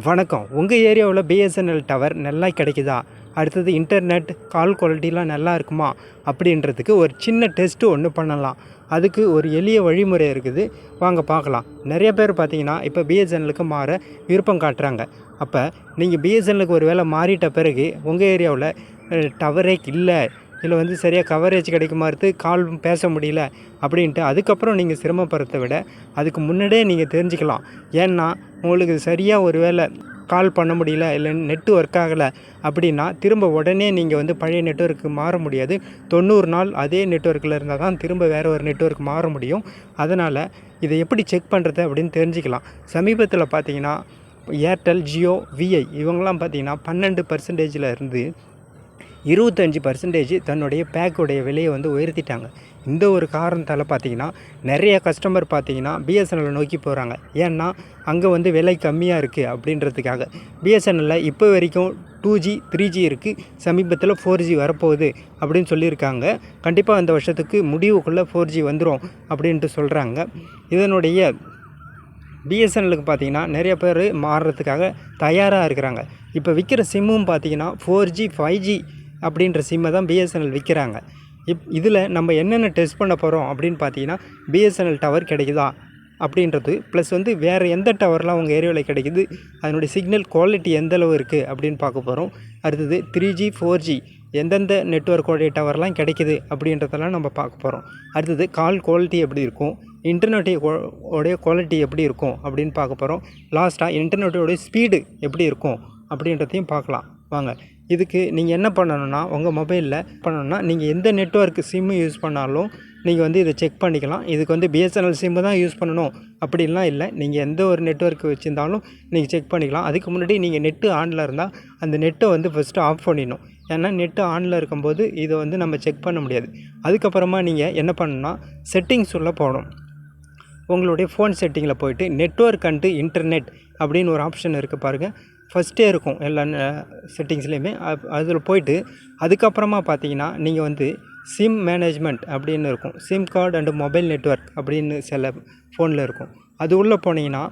வணக்கம். உங்கள் ஏரியாவில் பிஎஸ்என்எல் டவர் நல்லா கிடைக்குதா? அடுத்தது இன்டர்நெட் கால் குவாலிட்டிலாம் நல்லா இருக்குமா? அப்படின்றதுக்கு ஒரு சின்ன டெஸ்ட்டு ஒன்று பண்ணலாம். அதுக்கு ஒரு எளிய வழிமுறை இருக்குது. வாங்க பார்க்கலாம். நிறைய பேர் பார்த்தீங்கன்னா இப்போ பிஎஸ்என்எலுக்கு மாற விருப்பம் காட்டுறாங்க. அப்போ நீங்கள் பிஎஸ்என்எலுக்கு ஒரு வேளை மாறிட்ட பிறகு உங்கள் ஏரியாவில் டவரே இல்லை. இல்லை வந்து சரியாக கவரேஜ் கிடைக்குமாறுத்து கால் பேச முடியல அப்படின்ட்டு அதுக்கப்புறம் நீங்கள் சிரமப்படுறத விட அதுக்கு முன்னாடியே நீங்கள் தெரிஞ்சுக்கலாம். ஏன்னா உங்களுக்கு சரியாக ஒரு வேளை கால் பண்ண முடியல இல்லை நெட்டு ஒர்க் ஆகலை அப்படின்னா திரும்ப உடனே நீங்கள் வந்து பழைய நெட்ஒர்க்கு மாற முடியாது. தொண்ணூறு நாள் அதே நெட்வொர்க்கில் இருந்தால் தான் திரும்ப வேறு ஒரு நெட்வொர்க் மாற முடியும். அதனால் இதை எப்படி செக் பண்ணுறது அப்படின்னு தெரிஞ்சுக்கலாம். சமீபத்தில் பார்த்தீங்கன்னா ஏர்டெல் ஜியோ விஐ இவங்கெல்லாம் பார்த்தீங்கன்னா பன்னெண்டு பர்சன்டேஜில் இருந்து இருபத்தஞ்சி பர்சன்டேஜ் தன்னுடைய பேக்குடைய விலையை வந்து உயர்த்திட்டாங்க. இந்த ஒரு காரணத்தால் பார்த்தீங்கன்னா நிறைய கஸ்டமர் பார்த்தீங்கன்னா பிஎஸ்என்எல் நோக்கி போகிறாங்க ஏன்னா அங்கே வந்து விலை கம்மியாக இருக்குது அப்படின்றதுக்காக. பிஎஸ்என்எல்லில் இப்போ வரைக்கும் டூ ஜி த்ரீ ஜி இருக்குது சமீபத்தில் ஃபோர் ஜி வரப்போகுது அப்படின்னு சொல்லியிருக்காங்க. கண்டிப்பாக இந்த வருஷத்துக்கு முடிவுக்குள்ளே ஃபோர் ஜி வந்துடும் அப்படின்ட்டு சொல்கிறாங்க இதனுடைய பிஎஸ்என்எலுக்கு பார்த்தீங்கன்னா நிறைய பேர் மாறுறதுக்காக தயாராக இருக்கிறாங்க. இப்போ விற்கிற சிம்மும் பார்த்தீங்கன்னா ஃபோர் ஜி ஃபைவ் ஜி அப்படின்ற சிம்மை தான் பிஎஸ்என்எல் விற்கிறாங்க இப் இதில் நம்ம என்னென்ன டெஸ்ட் பண்ண போகிறோம் அப்படின்னு பார்த்தீங்கன்னா பிஎஸ்என்எல் டவர் கிடைக்குதா அப்படின்றது ப்ளஸ் வந்து வேறு எந்த டவர்லாம் உங்கள் ஏரியாவில் கிடைக்குது அதனுடைய சிக்னல் குவாலிட்டி எந்தளவு இருக்குது அப்படின்னு பார்க்க போகிறோம். அடுத்தது த்ரீ ஜி ஃபோர் ஜி எந்தெந்த நெட்ஒர்க்கோடைய டவர்லாம் கிடைக்குது அப்படின்றதெல்லாம் நம்ம பார்க்க போகிறோம். அடுத்தது கால் குவாலிட்டி எப்படி இருக்கும் இன்டர்நெட்டை உடைய குவாலிட்டி எப்படி இருக்கும் அப்படின்னு பார்க்க போகிறோம். லாஸ்ட்டாக இன்டர்நெட்டோடைய ஸ்பீடு எப்படி இருக்கும் அப்படின்றதையும் பார்க்கலாம். வாங்க. இதுக்கு நீங்கள் என்ன பண்ணணும்னா உங்கள் மொபைலில் பண்ணணும்னா நீங்கள் எந்த நெட்ஒர்க் சிம்மு யூஸ் பண்ணாலும் நீங்கள் வந்து இதை செக் பண்ணிக்கலாம். இதுக்கு வந்து பிஎஸ்என்எல் சிம்மு தான் யூஸ் பண்ணணும். அப்படின்லாம் இல்லை. நீங்கள் எந்த ஒரு நெட்ஒர்க் வச்சுருந்தாலும் நீங்கள் செக் பண்ணிக்கலாம். அதுக்கு முன்னாடி நீங்கள் நெட்டு ஆனில் இருந்தால் அந்த நெட்டை வந்து ஃபஸ்ட்டு ஆஃப் பண்ணிடணும். ஏன்னா நெட்டு ஆனில் இருக்கும்போது இதை வந்து நம்ம செக் பண்ண முடியாது. அதுக்கப்புறமா நீங்கள் என்ன பண்ணணும்னா செட்டிங்ஸ் உள்ள போகணும். உங்களுடைய ஃபோன் செட்டிங்கில் போயிட்டு நெட்ஒர்க் அண்டு இன்டர்நெட் அப்படின்னு ஒரு ஆப்ஷன் இருக்குது பாருங்கள் ஃபஸ்ட்டே இருக்கும் எல்லா செட்டிங்ஸ்லேயுமே அதில் போயிட்டு அதுக்கப்புறமா பார்த்தீங்கன்னா நீங்கள் வந்து சிம் மேனேஜ்மெண்ட் அப்படின்னு இருக்கும். SIM card and mobile network அப்படின்னு சில ஃபோனில் இருக்கும். அது உள்ளே போனீங்கன்னா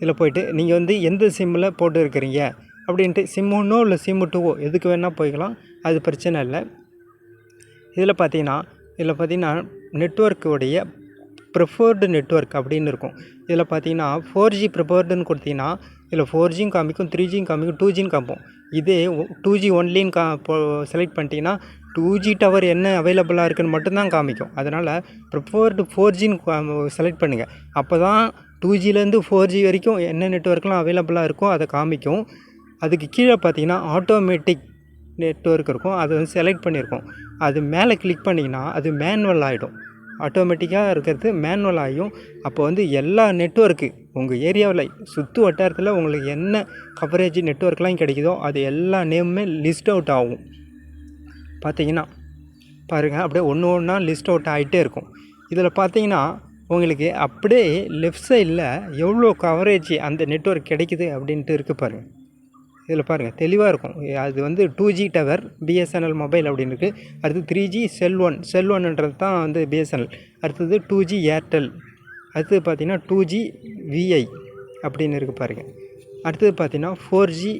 இதில் போயிட்டு நீங்கள் வந்து எந்த சிம்மில் போட்டு இருக்கிறீங்க அப்படின்ட்டு சிம் ஒன்றோ இல்லை சிம்மு டூவோ எதுக்கு வேணால் போய்க்கலாம். அது பிரச்சனை இல்லை. இதில் பார்த்தீங்கன்னா இதில் பார்த்தீங்கன்னா நெட்ஒர்க்குடைய ப்ரிஃபர்டு நெட்ஒர்க் அப்படின்னு இருக்கும். இதில் பார்த்தீங்கன்னா ஃபோர் ஜி ப்ரிஃபர்டுன்னு கொடுத்தீங்கன்னா இதில் ஃபோர் ஜியும் காமிக்கும் த்ரீ ஜியும் காமிக்கும் டூ ஜின்னு காமிக்கும் இதே டூ ஜி ஒன்லின்னு கா இப்போ செலக்ட் பண்ணிட்டீங்கன்னா டூ ஜி டவர் என்ன அவைலபிளாக இருக்குன்னு மட்டும்தான் காமிக்கும். அதனால் ப்ரிஃபர்டு ஃபோர் ஜின்னு செலக்ட் பண்ணுங்கள் அப்போ தான் டூ ஜிலேருந்து ஃபோர் ஜி வரைக்கும் என்ன நெட்ஒர்க்லாம் அவைலபிளாக இருக்கோ அதை காமிக்கும். அதுக்கு கீழே பார்த்தீங்கன்னா ஆட்டோமேட்டிக் நெட்ஒர்க் இருக்கும். அதை வந்து செலக்ட் பண்ணியிருக்கோம். அது மேலே கிளிக் பண்ணிங்கன்னா அது மேனுவல் ஆகிடும் ஆட்டோமேட்டிக்காக இருக்கிறது மேனுவல் ஆகியும். அப்போ வந்து எல்லா நெட்ஒர்க்கு உங்கள் ஏரியாவில் சுற்று வட்டாரத்தில் உங்களுக்கு என்ன கவரேஜ் நெட்ஒர்க்லாம் கிடைக்குதோ அது எல்லா நேமுமே லிஸ்ட் அவுட் ஆகும். பார்த்தீங்கன்னா பாருங்கள் அப்படியே ஒன்று ஒன்றா லிஸ்ட் அவுட் ஆகிட்டே இருக்கும். இதில் பார்த்தீங்கன்னா உங்களுக்கு அப்படியே லெஃப்ட் சைடில் எவ்வளோ கவரேஜ் அந்த நெட்ஒர்க் கிடைக்குது அப்படின்ட்டு இருக்குது பாருங்கள் இதில் பாருங்கள் தெளிவாக இருக்கும். அது வந்து two G tower BSNL mobile அப்படின்னு இருக்குது அடுத்து three G cell one cell ஒன்ன்றது தான் வந்து பிஎஸ்என்எல் அடுத்தது டூ ஜி ஏர்டெல் அடுத்தது பார்த்தீங்கன்னா டூ ஜி விஐ அப்படின்னு இருக்குது பாருங்கள் அடுத்தது பார்த்திங்கன்னா ஃபோர் ஜி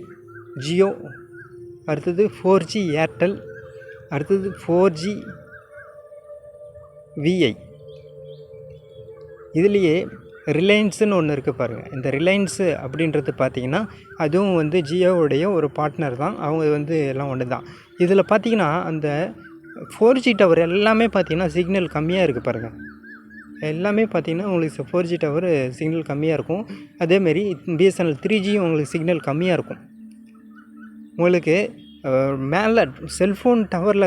ஜியோ அடுத்தது ஃபோர் ஜி ஏர்டெல் அடுத்தது ஃபோர் ஜி விஐ இதுலேயே ரிலையன்ஸுன்னு ஒன்று இருக்குது பாருங்கள் இந்த ரிலையன்ஸு அப்படின்றது பார்த்திங்கன்னா அதுவும் வந்து ஜியோவுடைய ஒரு பார்ட்னர் தான். அவங்க வந்து எல்லாம் ஒன்று தான். இதில் பார்த்தீங்கன்னா அந்த ஃபோர் ஜி டவர் எல்லாமே பார்த்தீங்கன்னா சிக்னல் கம்மியாக இருக்குது பாருங்கள் எல்லாமே பார்த்திங்கன்னா உங்களுக்கு ஃபோர் ஜி டவர் சிக்னல் கம்மியாக இருக்கும். அதேமாரி பிஎஸ்என்எல் த்ரீ ஜியும் உங்களுக்கு சிக்னல் கம்மியாக இருக்கும். உங்களுக்கு மேலே செல்ஃபோன் டவரில்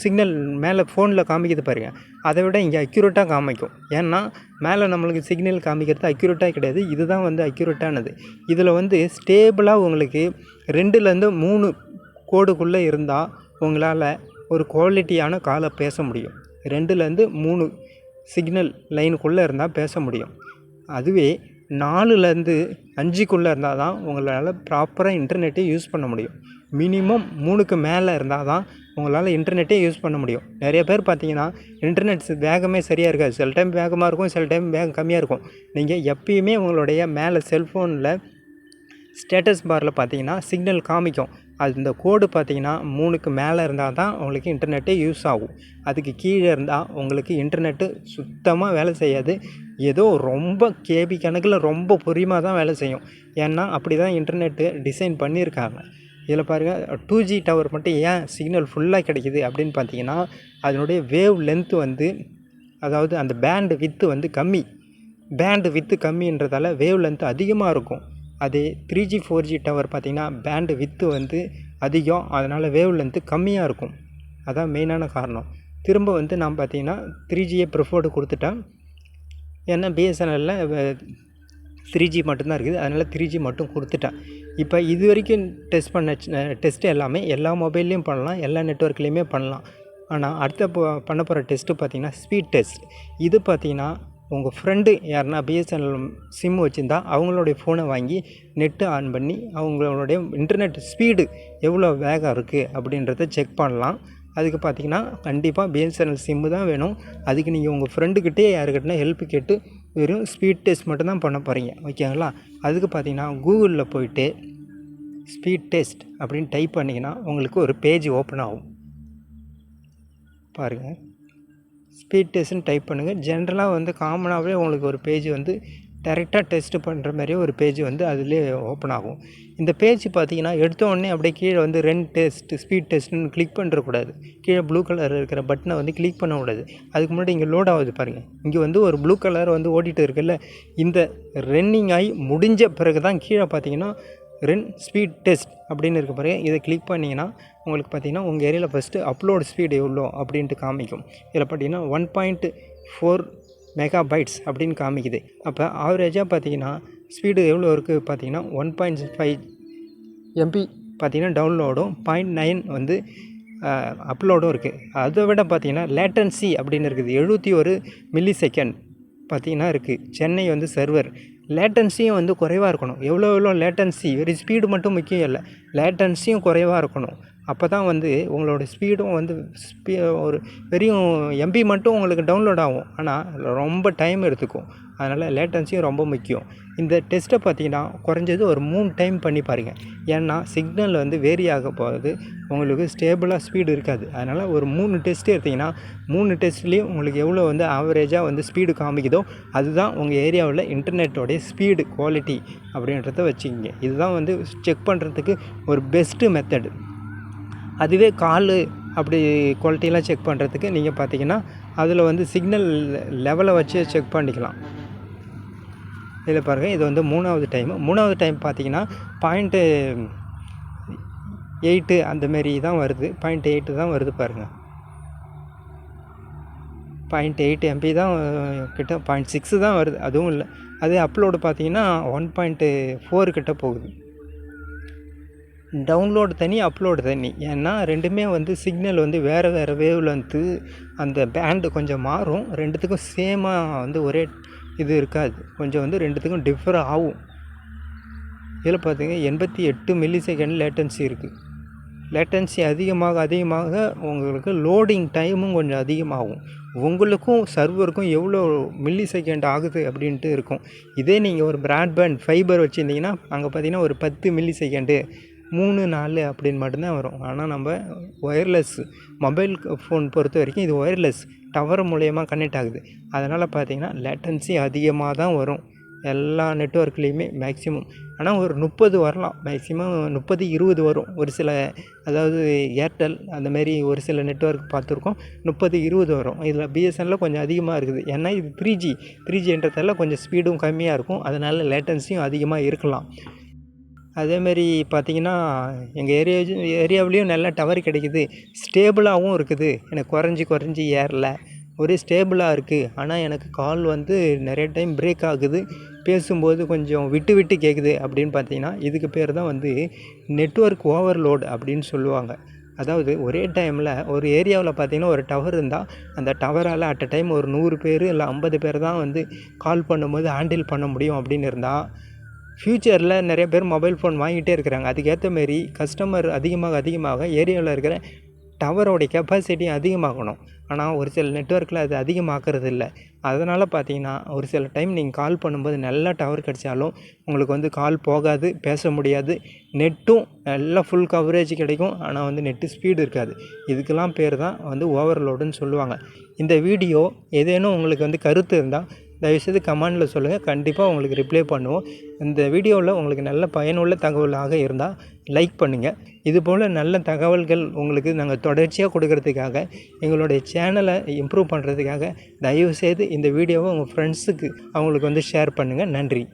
சிக்னல் மேலே ஃபோனில் காமிக்குது பாருங்கள் அதை விட இங்கே அக்யூரேட்டாக காமிக்கும். ஏன்னா மேலே நம்மளுக்கு சிக்னல் காமிக்கிறது அக்யூரேட்டாக கிடையாது. இதுதான் வந்து அக்யூரேட்டானது இதில் வந்து ஸ்டேபிளாக உங்களுக்கு ரெண்டுலேருந்து மூணு கோடுக்குள்ளே இருந்தால் உங்களால் ஒரு குவாலிட்டியான காலை பேச முடியும். ரெண்டுலேருந்து மூணு சிக்னல் லைனுக்குள்ளே இருந்தால் பேச முடியும். அதுவே நாலுலேருந்து அஞ்சுக்குள்ளே இருந்தால் தான் உங்களால் ப்ராப்பராக இன்டர்நெட்டை யூஸ் பண்ண முடியும். மினிமம் மூணுக்கு மேலே இருந்தால் தான் உங்களால் இன்டர்நெட்டே யூஸ் பண்ண முடியும். நிறைய பேர் பார்த்தீங்கன்னா இன்டர்நெட் வேகமே சரியாக இருக்காது. சில டைம் வேகமாக இருக்கும் சில டைம் வேகம் கம்மியாக இருக்கும். நீங்கள் எப்பயுமே உங்களுடைய மேலே செல்ஃபோனில் ஸ்டேட்டஸ் பாரில் பார்த்தீங்கன்னா சிக்னல் காமிக்கும். அது இந்த கோடு பார்த்தீங்கன்னா மூணுக்கு மேலே இருந்தால் தான் உங்களுக்கு இன்டர்நெட்டே யூஸ் ஆகும். அதுக்கு கீழே இருந்தால் உங்களுக்கு இன்டர்நெட்டு சுத்தமாக வேலை செய்யாது. ஏதோ ரொம்ப கேபி கணக்கில் ரொம்ப பொறியமாக தான் வேலை செய்யும். ஏன்னா அப்படி தான் இன்டர்நெட்டு டிசைன் பண்ணியிருக்காங்க. இதில் பாருங்கள் டூ ஜி டவர் மட்டும் ஏன் சிக்னல் ஃபுல்லாக கிடைக்கிது அப்படின்னு பார்த்தீங்கன்னா அதனுடைய வேவ் லென்த்து வந்து அதாவது அந்த பேண்டு வித்து வந்து கம்மி. பேண்டு வித்து கம்மின்றதால வேவ் லென்த் அதிகமாக இருக்கும். அதே three G four G tower பார்த்திங்கன்னா பேண்டு வித்து வந்து அதிகம். அதனால் வேவ் லென்த்து கம்மியாக இருக்கும். அதான் மெயினான காரணம். திரும்ப வந்து நான் பார்த்தீங்கன்னா த்ரீ ஜியை ப்ரிஃபோர்டு கொடுத்துட்டேன். ஏன்னா பிஎஸ்என்எல்லில் த்ரீ ஜி மட்டும்தான் இருக்குது. அதனால் த்ரீ ஜி மட்டும் கொடுத்துட்டேன். இப்போ இது வரைக்கும் டெஸ்ட் பண்ண டெஸ்ட்டு எல்லாமே எல்லா மொபைல்லையும் பண்ணலாம். எல்லா நெட்ஒர்க்லேயுமே பண்ணலாம். ஆனால் அடுத்த பண்ண போகிற டெஸ்ட்டு பார்த்தீங்கன்னா ஸ்பீட் டெஸ்ட் இது பார்த்திங்கன்னா உங்கள் ஃப்ரெண்டு யாருன்னா பிஎஸ்என்எல் சிம் வச்சுருந்தா அவங்களுடைய ஃபோனை வாங்கி நெட்டு ஆன் பண்ணி அவங்களுடைய இன்டர்நெட் ஸ்பீடு எவ்வளோ வேகம் இருக்குது அப்படின்றத செக் பண்ணலாம். அதுக்கு பார்த்தீங்கன்னா கண்டிப்பாக பிஎஸ்என்எல் சிம்மு தான் வேணும். அதுக்கு நீங்கள் உங்கள் ஃப்ரெண்டுக்கிட்டே யாருக்கிட்டனா ஹெல்ப் கேட்டு வெறும் ஸ்பீட் டெஸ்ட் மட்டும் தான் பண்ண போகிறீங்க ஓகேங்களா அதுக்கு பார்த்தீங்கன்னா கூகுளில் போயிட்டு ஸ்பீட் டெஸ்ட் அப்படின்னு டைப் பண்ணிங்கன்னா உங்களுக்கு ஒரு பேஜ் ஓப்பன் ஆகும். பாருங்கள் ஸ்பீட் டெஸ்ட்னு டைப் பண்ணுங்கள் ஜென்ரலாக வந்து காமனாகவே உங்களுக்கு ஒரு பேஜ் வந்து டேரெக்டாக டெஸ்ட் பண்ணுற மாதிரியே ஒரு பேஜ் வந்து அதிலே ஓப்பன் ஆகும். இந்த பேஜ் பார்த்தீங்கன்னா எடுத்த உடனே அப்படியே கீழே வந்து ரென் டெஸ்ட் ஸ்பீட் டெஸ்ட்னு கிளிக் பண்ணுறக்கூடாது கீழே ப்ளூ கலர் இருக்கிற பட்டனை வந்து கிளிக் பண்ணக்கூடாது. அதுக்கு முன்னாடி இங்கே லோட் ஆகுது பாருங்கள் இங்கே வந்து ஒரு ப்ளூ கலர் வந்து ஓடிட்டு இருக்குல்ல. இந்த ரன்னிங் ஆகி முடிஞ்ச பிறகு தான் கீழே பார்த்தீங்கன்னா ரென் ஸ்பீட் டெஸ்ட் அப்படின்னு இருக்க பாருங்கள் இதை கிளிக் பண்ணிங்கன்னா உங்களுக்கு பார்த்தீங்கன்னா உங்கள் ஏரியாவில் ஃபஸ்ட்டு அப்லோட் ஸ்பீடு எவ்வளோ அப்படின்ட்டு காமிக்கும். இதில் பார்த்தீங்கன்னா one point four megabytes அப்படின்னு காமிக்குது. அப்போ ஆவரேஜாக பார்த்தீங்கன்னா ஸ்பீடு எவ்வளோ இருக்குது பார்த்தீங்கன்னா ஒன் பாயிண்ட் ஃபைவ் எம்பி பார்த்தீங்கன்னா டவுன்லோடும் பாயிண்ட் நைன் வந்து அப்லோடும் இருக்குது அதை விட பார்த்திங்கன்னா லேட்டன்சி அப்படின்னு இருக்குது. எழுபத்தி ஒரு மில்லி செகண்ட் பார்த்தீங்கன்னா இருக்குது சென்னை வந்து சர்வர் லேட்டன்சியும் வந்து குறைவாக இருக்கணும். எவ்வளோ எவ்வளோ லேட்டன்சி வெறும் ஸ்பீடு மட்டும் முக்கியம் இல்லை. லேட்டன்சியும் குறைவாக இருக்கணும். அப்போ தான் வந்து உங்களோட ஸ்பீடும் வந்து ஸ்பீ ஒரு வெறும் எம்பி மட்டும் உங்களுக்கு டவுன்லோட் ஆகும். ஆனால் ரொம்ப டைம் எடுத்துக்கும். அதனால் லேட்டன்சியும் ரொம்ப முக்கியம். இந்த டெஸ்ட்டை பார்த்தீங்கன்னா குறைஞ்சது ஒரு மூணு டைம் பண்ணி பாருங்கள் ஏன்னா சிக்னல் வந்து வேரி ஆக போகிறது உங்களுக்கு ஸ்டேபிளாக ஸ்பீடு இருக்காது. அதனால் ஒரு மூணு டெஸ்ட் எடுத்திங்கன்னா மூணு டெஸ்ட்லேயும் உங்களுக்கு எவ்வளோ வந்து ஆவரேஜாக வந்து ஸ்பீடு காமிக்குதோ அதுதான் உங்கள் ஏரியாவில் இன்டர்நெட்டோடைய ஸ்பீடு குவாலிட்டி அப்படின்றத வச்சுக்கிங்க. இதுதான் வந்து செக் பண்ணுறதுக்கு ஒரு பெஸ்ட்டு மெத்தடு அதுவே கால் அப்படி குவாலிட்டியெலாம் செக் பண்ணுறதுக்கு நீங்கள் பார்த்தீங்கன்னா அதில் வந்து சிக்னல் லெவலை வச்சு செக் பண்ணிக்கலாம். இதில் பாருங்கள் இது வந்து மூணாவது டைமு மூணாவது டைம் பார்த்தீங்கன்னா பாயிண்ட்டு எயிட்டு அந்தமாரி தான் வருது. பாயிண்ட் எயிட்டு தான் வருது பாருங்கள் பாயிண்ட் எயிட் எம்பி தான் கிட்ட பாயிண்ட் சிக்ஸு தான் வருது. அதுவும் இல்லை. அதே அப்லோடு பார்த்தீங்கன்னா ஒன் பாயிண்ட்டு ஃபோர் கிட்ட போகுது. டவுன்லோடு தனி அப்லோடு தனி. ஏன்னா ரெண்டுமே வந்து சிக்னல் வந்து வேறு வேறு வேவ் லென்த்து அந்த பேண்டு கொஞ்சம் மாறும். ரெண்டுத்துக்கும் சேமாக வந்து ஒரே இது இருக்காது. கொஞ்சம் வந்து ரெண்டுத்துக்கும் டிஃபர் ஆகும். இதில் பார்த்தீங்க எண்பத்தி எட்டு மில்லி செகண்ட் லேட்டன்சி இருக்குது லேட்டன்சி அதிகமாக அதிகமாக உங்களுக்கு லோடிங் டைமும் கொஞ்சம் அதிகமாகும். உங்களுக்கும் சர்வருக்கும் எவ்வளோ மில்லி செகண்ட் ஆகுது அப்படின்ட்டு இருக்கும். இதே நீங்கள் ஒரு ப்ராட்பேண்ட் ஃபைபர் வச்சுருந்தீங்கன்னா அங்கே பார்த்தீங்கன்னா ஒரு பத்து மில்லி செகண்டு மூணு நாலு அப்படின்னு மட்டும்தான் வரும். ஆனால் நம்ம ஒயர்லெஸ் மொபைல் ஃபோன் பொறுத்த வரைக்கும் இது ஒயர்லெஸ் டவர் மூலயமா கனெக்ட் ஆகுது. அதனால் பார்த்தீங்கன்னா லேட்டன்சி அதிகமாக தான் வரும். எல்லா நெட்ஒர்க்லேயுமே மேக்ஸிமம் ஆனால் ஒரு முப்பது வரலாம். மேக்ஸிமம் முப்பது இருபது வரும். ஒரு சில அதாவது ஏர்டெல் அந்தமாரி ஒரு சில நெட்ஒர்க் பார்த்துருக்கோம். முப்பது இருபது வரும். இதில் பிஎஸ்என்னில் கொஞ்சம் அதிகமாக இருக்குது. ஏன்னா இது த்ரீ ஜி த்ரீ ஜின்றதால கொஞ்சம் ஸ்பீடும் கம்மியாக இருக்கும். அதனால் லேட்டன்சியும் அதிகமாக இருக்கலாம். அதேமாரி பார்த்தீங்கன்னா எங்கள் ஏரியா ஏரியாவிலையும் நல்ல டவர் கிடைக்குது. ஸ்டேபிளாகவும் இருக்குது. எனக்கு குறைஞ்சி குறைஞ்சி ஏறல. ஒரே ஸ்டேபிளாக இருக்குது ஆனால் எனக்கு கால் வந்து நிறைய டைம் பிரேக் ஆகுது. பேசும்போது கொஞ்சம் விட்டு விட்டு கேட்குது அப்படின்னு பார்த்தீங்கன்னா இதுக்கு பேர் தான் வந்து நெட்ஒர்க் ஓவர்லோடு அப்படின்னு சொல்லுவாங்க. அதாவது ஒரே டைமில் ஒரு ஏரியாவில் பார்த்தீங்கன்னா ஒரு டவர் இருந்தால் அந்த டவரால் அட் அ டைம் ஒரு நூறு பேர் இல்லை ஐம்பது பேர் தான் வந்து கால் பண்ணும்போது ஹேண்டில் பண்ண முடியும் அப்படின்னு இருந்தால் ஃப்யூச்சரில் நிறைய பேர் மொபைல் ஃபோன் வாங்கிட்டே இருக்கிறாங்க. அதுக்கேற்ற மாரி கஸ்டமர் அதிகமாக அதிகமாக ஏரியாவில் இருக்கிற டவரோடைய கெப்பாசிட்டி அதிகமாகணும். ஆனால் ஒரு சில நெட்ஒர்க்கில் அது அதிகமாக்குறது இல்லை. அதனால் பார்த்தீங்கன்னா ஒரு சில டைம் நீங்கள் கால் பண்ணும்போது நல்லா டவர் கிடைச்சாலும் உங்களுக்கு வந்து கால் போகாது பேச முடியாது. நெட்டும் நல்லா ஃபுல் கவரேஜ் கிடைக்கும். ஆனால் வந்து நெட்டு ஸ்பீடு இருக்காது. இதுக்கெல்லாம் பேர் தான் வந்து ஓவர்லோடுன்னு சொல்லுவாங்க. இந்த வீடியோ ஏதேனும் உங்களுக்கு வந்து கருத்து இருந்தால் தயவுசெய்து கமெண்டில் சொல்லுங்கள் கண்டிப்பாக உங்களுக்கு ரிப்ளை பண்ணுவோம். இந்த வீடியோவில் உங்களுக்கு நல்ல பயனுள்ள தகவலாக இருந்தால் லைக் பண்ணுங்கள் இதுபோல் நல்ல தகவல்கள் உங்களுக்கு நாங்கள் தொடர்ச்சியாக கொடுக்கறதுக்காக எங்களுடைய சேனலை இம்ப்ரூவ் பண்ணுறதுக்காக தயவுசெய்து இந்த வீடியோவை உங்கள் ஃப்ரெண்ட்ஸுக்கு அவங்களுக்கு வந்து ஷேர் பண்ணுங்கள் நன்றி.